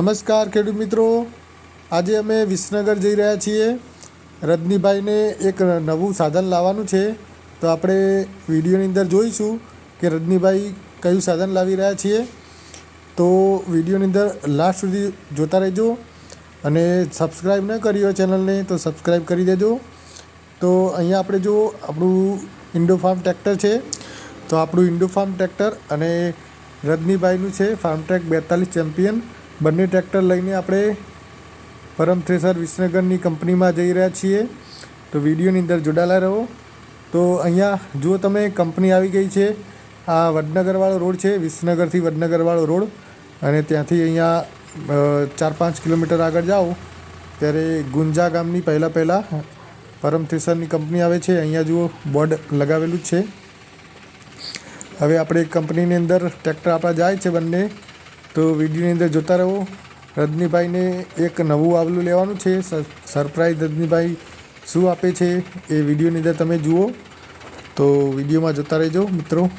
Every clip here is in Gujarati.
નમસ્કાર ખેડૂત મિત્રો. આજે અમે વિસનગર જઈ રહ્યા છીએ. રજનીભાઈને એક નવું સાધન લાવવાનું છે. તો આપણે વિડીયોની અંદર જોઈશું કે રજનીભાઈ કયું સાધન લાવી રહ્યા છીએ. તો વિડીયોની અંદર લાસ્ટ સુધી જોતા રહેજો અને સબસ્ક્રાઈબ ન કરી હોય ચેનલને તો સબસ્ક્રાઈબ કરી દેજો. તો અહીંયા આપણે જો આપણું ઇન્ડો ફાર્મ ટ્રેક્ટર છે. તો આપણું ઇન્ડો ફાર્મ ટ્રેક્ટર અને રજનીભાઈનું છે ફાર્મ ટ્રેક બેતાલીસ ચેમ્પિયન. બંને ટ્રેક્ટર લઈને આપણે પરમ થ્રેસર વિસનગરની કંપનીમાં જઈ રહ્યા છીએ. તો વિડીયોની અંદર જોડાયેલા રહો. તો અહીંયા જુઓ તમે, કંપની આવી ગઈ છે. આ વડનગરવાળો રોડ છે, વિસનગરથી વડનગરવાળો રોડ. અને ત્યાંથી અહીંયા ચાર પાંચ કિલોમીટર આગળ જાઓ, ત્યારે ગુંજા ગામની પહેલાં પહેલાં પરમ થ્રેસરની કંપની આવે છે. અહીંયા જુઓ, બોર્ડ લગાવેલું છે. હવે આપણે કંપનીની અંદર ટ્રેક્ટર આપણા જાય છે બંને. તો વિડીયોની અંદર જોતા રહો. રજનીભાઈને એક નવું આવલું લેવાનું છે. સર- સરપ્રાઈઝ રજનીભાઈ શું આપે છે એ વિડીયોની અંદર તમે જુઓ. તો વિડીયોમાં જોતા રહેજો મિત્રો.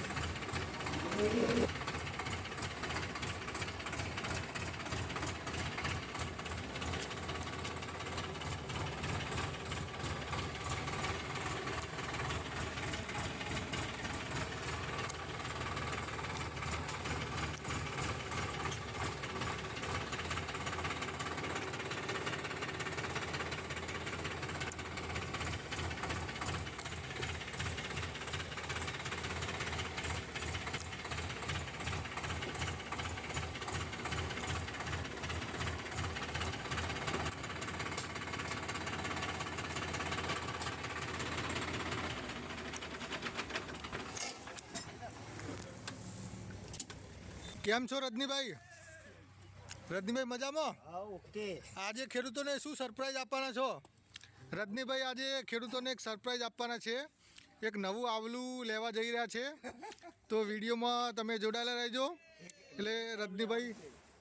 કેમ છો રજનીભાઈ? રજનીભાઈ મજામાં? ઓકે. આજે ખેડૂતોને શું સરપ્રાઈઝ આપવાના છો? રજનીભાઈ આજે ખેડૂતોને એક સરપ્રાઈઝ આપવાના છે. એક નવું આવલું લેવા જઈ રહ્યા છે. તો વિડીયોમાં તમે જોડાયેલા રહેજો. એટલે રજનીભાઈ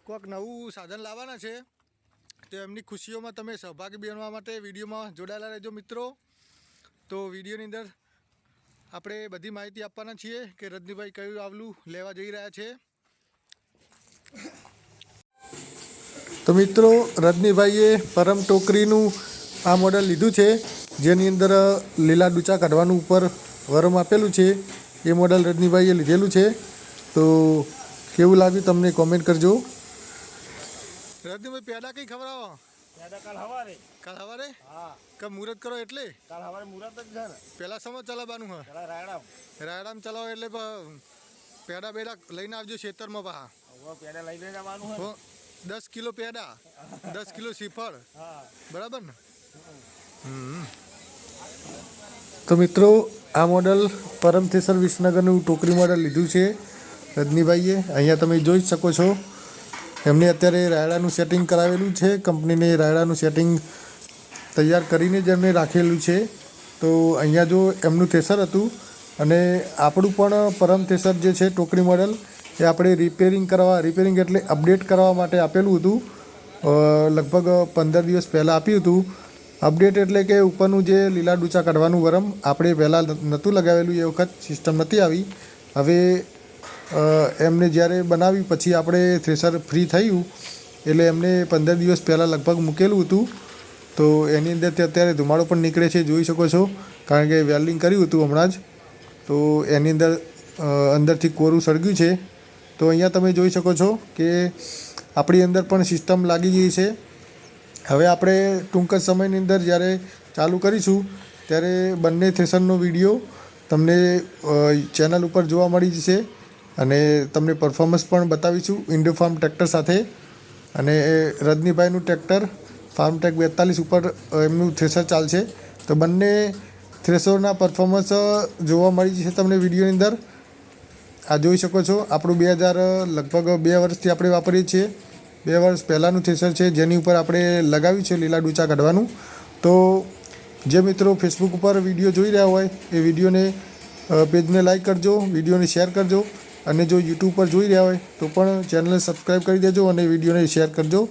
કોઈક નવું સાધન લાવવાના છે. તો એમની ખુશીઓમાં તમે સહભાગી બનવા માટે વિડીયોમાં જોડાયેલા રહેજો મિત્રો. તો વિડીયોની અંદર આપણે બધી માહિતી આપવાના છીએ કે રજનીભાઈ કયું આવલું લેવા જઈ રહ્યા છે. તો મિત્રો રજનીભાઈએ પરમ ટોકરીનું આ મોડલ લીધું છે જેની અંદર લીલા ડૂચા કાઢવાનું ઉપર વરમ આપેલું છે. એ મોડલ રજનીભાઈએ લીધેલું છે. તો કેવું લાગ્યું તમને કોમેન્ટ કરજો. રજનીભાઈ પેડા કઈ ખવડાવો? કાલ હવારે. કાલ હવારે? હા. કે મુહૂર્ત કરો એટલે? કાલ હવારે મુહૂર્ત જ છે ને. પેલા સમય ચલાવવાનું હા પેલા રાયડામ. રાયડામ ચલાવો એટલે પેડા બેડા લઈને આવજો ખેતરમાં પા હવે પેડા લઈને જવાનું હો. દસ કિલો પેડા, દસ કિલો શ્રીફળ. બરાબર ને? તો મિત્રો, આ મોડલ પરમ થેસર વિસનગરનું ટોકરી મોડલ લીધું છે, રજનીભાઈએ. અહીંયા તમે જોઈ શકો છો, એમને અત્યારે રાયડાનું સેટિંગ કરાવેલું છે. કંપનીને રાયડાનું સેટિંગ તૈયાર કરીને જ એમને રાખેલું છે. તો અહીંયા જો એમનું થેસર હતું, અને આપણું પણ પરમ થેસર જે છે ટોકરી મોડલ એ આપણે રિપેરિંગ કરવા રિપેરિંગ એટલે અપડેટ કરવા માટે આપેલું હતું. લગભગ પંદર દિવસ પહેલાં આપ્યું હતું. અપડેટ એટલે કે ઉપરનું જે લીલા ડૂચા કાઢવાનું વરમ આપણે પહેલાં નહોતું લગાવેલું, એ વખત સિસ્ટમ નથી આવી. હવે એમને જ્યારે બનાવી પછી આપણે થ્રેસર ફ્રી થયું. એટલે એમને પંદર દિવસ પહેલાં લગભગ મૂકેલું હતું. તો એની અંદર અત્યારે ધુમાડો પણ નીકળે છે, જોઈ શકો છો. કારણ કે વેલ્ડિંગ કર્યું હતું હમણાં જ. તો એની અંદર અંદરથી કોરું સળગ્યું છે. તો અહીંયા તમે જોઈ શકો છો કે આપણી અંદર પણ સિસ્ટમ લાગી ગઈ છે. હવે આપણે ટૂંક જ સમયની અંદર જ્યારે ચાલુ કરીશું, ત્યારે બંને થ્રેસરનો વીડિયો તમને ચેનલ ઉપર જોવા મળી જશે અને તમને પરફોર્મન્સ પણ બતાવીશું ઇન્ડો ફાર્મ ટ્રેક્ટર સાથે. અને રજનીભાઈનું ટ્રેક્ટર ફાર્મ ટ્રેક બેતાલીસ ઉપર એમનું થ્રેસર ચાલશે. તો બંને થ્રેસરના પરફોર્મન્સ જોવા મળી જશે તમને વિડીયોની અંદર. આ જોઈ શકો છો, આપણું બે હજાર લગભગ બે વર્ષથી આપણે વાપરીએ છીએ. બે વર્ષ પહેલાંનું થ્રેસર છે, જેની ઉપર આપણે લગાવ્યું છે લીલા ડૂચા કાઢવાનું. તો જે મિત્રો ફેસબુક ઉપર વીડિયો જોઈ રહ્યા હોય, એ વિડીયોને પેજને લાઈક કરજો, વિડીયોને શેર કરજો, અને જો યુટ્યુબ પર જોઈ રહ્યા હોય, તો પણ ચેનલને સબસ્ક્રાઈબ કરી દેજો અને વિડીયોને શેર કરજો.